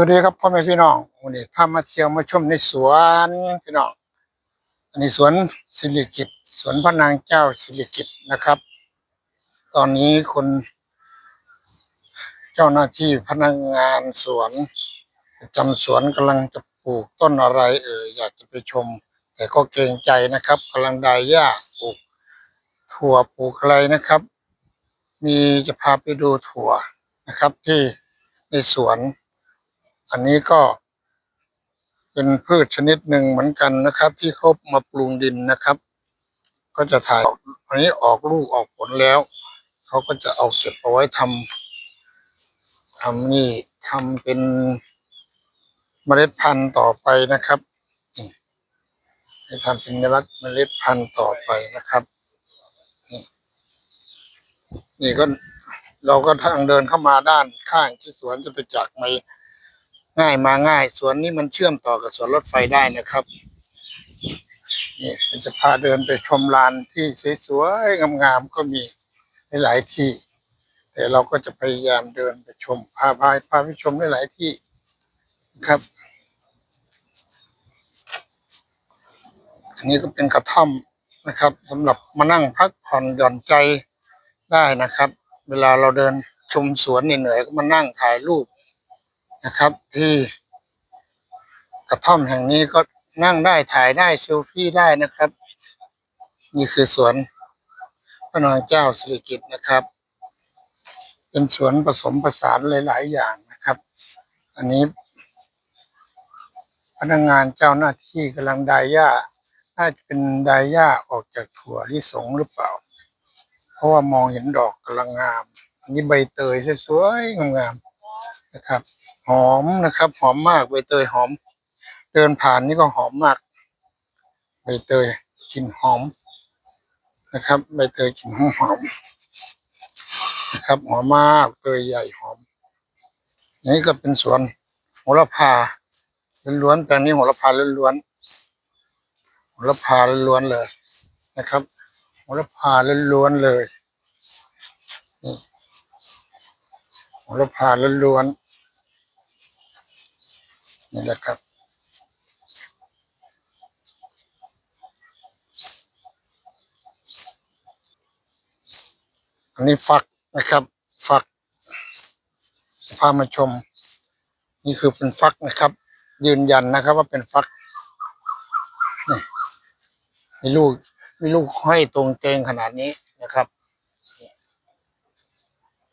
วัสดีครับพ่อแม่พี่น้องวันนี้พามาเที่ยวมาชมในสวนพี่น้องอันนี้สวนสิริกิตสวนพระนางเจ้าสิริกิตนะครับ ตอนนี้คนเจ้าหน้าที่พนักงานสวนประจำสวนกำลังจะปลูกต้นอะไรเอ่ยอยากจะไปชม แต่ก็เกรงใจนะครับกำลังไดหญ้าปลูก ถั่วปลูกอะไรนะครับ มีจะพาไปดูถั่วนะครับ ที่ในสวน อันนี้ก็เป็นพืชชนิดหนึ่งเหมือนกันนะครับ ที่เขามาปรุงดินนะครับ ก็จะถ่ายอันนี้ออกลูกออกผลแล้ว เขาก็จะเอาเก็บเอาไว้ทำทำนี่ทำเป็นเมล็ดพันธุ์ต่อไปนะครับให้ทำเป็นเมล็ดเมล็ดพันธุ์ต่อไปนะครับ นี่ก็เราก็ทางเดินเข้ามาด้านข้างที่สวนจะไปจักรไม่ ง่ายมาง่ายสวนนี้มันเชื่อมต่อกับสวนรถไฟได้นะครับนี่จะพาเดินไปชมลานที่สวยๆงามๆก็มีหลายที่ แต่เราก็จะพยายามเดินไปชมพาพาพาไปชมหลายที่ครับอันนี้ก็เป็นกระท่อมนะครับสำหรับมานั่งพักผ่อนหย่อนใจได้นะครับ เวลาเราเดินชมสวนเหนื่อยๆก็มานั่งถ่ายรูป นะครับ ที่กระท่อมแห่งนี้ก็นั่งได้ถ่ายได้เซลฟี่ได้นะครับ นี่คือสวนพระนางเจ้าสิริกิตนะครับ เป็นสวนผสมผสานหลาย ๆ อย่างนะครับ อันนี้ พนักงานเจ้าหน้าที่กำลังไดหญ้าน่าจะเป็นไดหญ้าออกจากถั่วลิสงหรือเปล่า เพราะว่ามองเห็นดอกกำลังงาม อันนี้ใบเตยสวยๆงามๆนะครับ หอมนะครับ หอมมากใบเตยหอม เดินผ่านนี่ก็หอมมากใบเตยกลิ่นหอมนะครับใบเตยกลิ่นหอมหอมนะครับหอมมากเตยใหญ่หอมนนี้ก็เป็นสวนโหระพาล้วนๆแปลงนี้โหระพาล้วนๆโหระพาล้วนๆเลยนะครับโหระพาล้วนๆเลยนี่โหระพาล้วนๆ นี่แหละครับ อันนี้ฟักนะครับฟัก พามาชม นี่คือเป็นฟักนะครับ ยืนยันนะครับว่าเป็นฟักนี่มีลูกมีลูกห้อยตรงเตงขนาดนี้นะครับ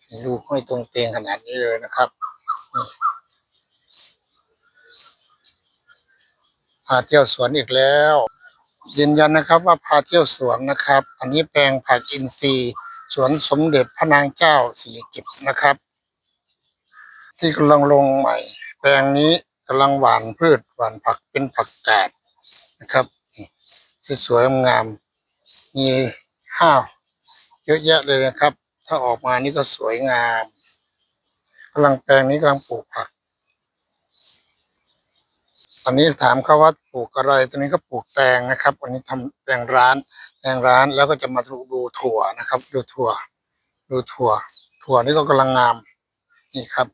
มีลูกห้อยตรงเตงขนาดนี้เลยนะครับนี่าเที่ยวสวนอีกแล้วยืนยันนะครับว่าพาเที่ยวสวนนะครับ อันนี้แปลงผักอินทรีย์ สวนสมเด็จพระนางเจ้าสิริกิติ์นะครับ ที่กำลังลงใหม่ แปลงนี้กำลังหว่านพืชหว่านผักเป็นผักกาดนะครับสวยงามมีห้าวเยอะแยะเลยนะครับ ถ้าออกมานี่ก็สวยงามกำลังแปลงนี้กำลังปลูกผัก ตอนนี้ถามเขาว่าปลูกอะไรตอนนี้ก็ปลูกแตงนะครับ วันนี้ทำแตงร้านแตงร้านแล้วก็จะมาดูดูถั่วนะครับ ดูถั่ว ดูถั่ว ถั่วนี่ก็กำลังงามนี่ครับ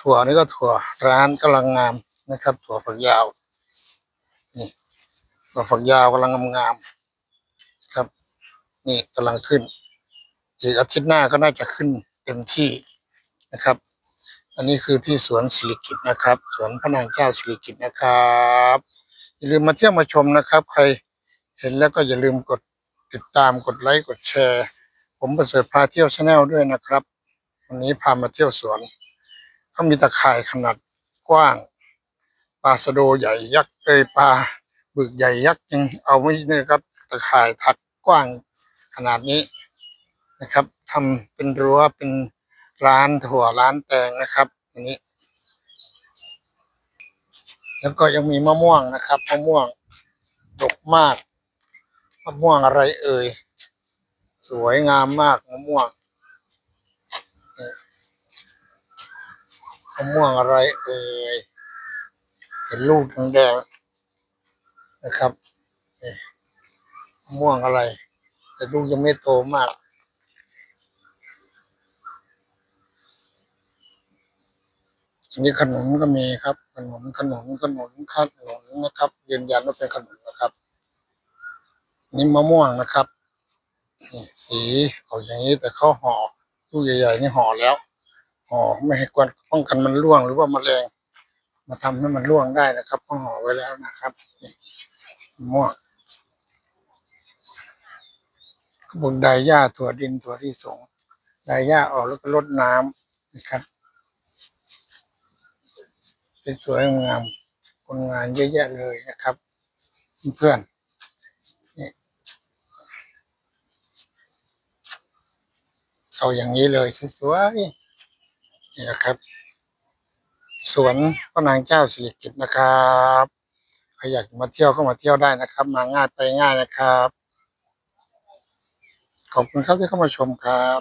ถั่วนี่ก็ถั่วร้านกำลังงามนะครับ ถั่วฝักยาวนี่ถั่วฝักยาวกำลังงามๆครับ นี่กำลังขึ้นอีกอาทิตย์หน้าก็น่าจะขึ้นเต็มที่นะครับ อันนี้คือที่สวนสิริกิตนะครับ สวนพระนางเจ้าสิริกิตนะครับอย่าลืมมาเที่ยวมาชมนะครับ ใครเห็นแล้วก็อย่าลืมกดติดตามกดไลค์กดแชร์ ผมประเสริฐพาเที่ยวชาแนลด้วยนะครับ วันนี้พามาเที่ยวสวนเขามีตะข่ายขนาดกว้างปลาสะโดใหญ่ยักษ์เอยปลาบึกใหญ่ยักษ์ยังเอาไว้นี่ครับตะข่ายถักกว้างขนาดนี้นะครับทำเป็นรั้วเป็น ร้านถั่วร้านแตงนะครับอันนี้ แล้วก็ยังมีมะม่วงนะครับมะม่วงดกมากมะม่วงอะไรเอ่ยสวยงามมากมะม่วงมะม่วงอะไรเอ่ยเห็นลูกแดงๆนะครับมะม่วงอะไร แต่ลูกยังไม่โตมาก อันนี้ขนุนก็มีครับ ขนุนขนุนขนุนขนุนนะครับ ยืนยันว่าเป็นขนุนนะครับ นี่มะม่วงนะครับสีออกอย่างนี้แต่เขาห่อลูกใหญ่ๆนี่ห่อแล้วห่อไม่ให้กวนป้องกันมันร่วงหรือว่ามแมลงมาทำให้มันร่วงได้นะครับเขาห่อไว้แล้วนะครับนี่มะม่วงบุนไดหญ้าถั่วดินถั่วที่สงไดหญ้าออกแล้วก็รดน้ำนะครับ สวยๆงามคนงานเยอะแยะเลยนะครับ เพื่อนเอาอย่างนี้เลยสวยๆนี่นะครับ สวนพระนางเจ้าสิริกิติ์นะครับใครอยากมาเที่ยวก็มาเที่ยวได้นะครับ มาง่ายไปง่ายนะครับ ขอบคุณครับที่เข้ามาชมครับ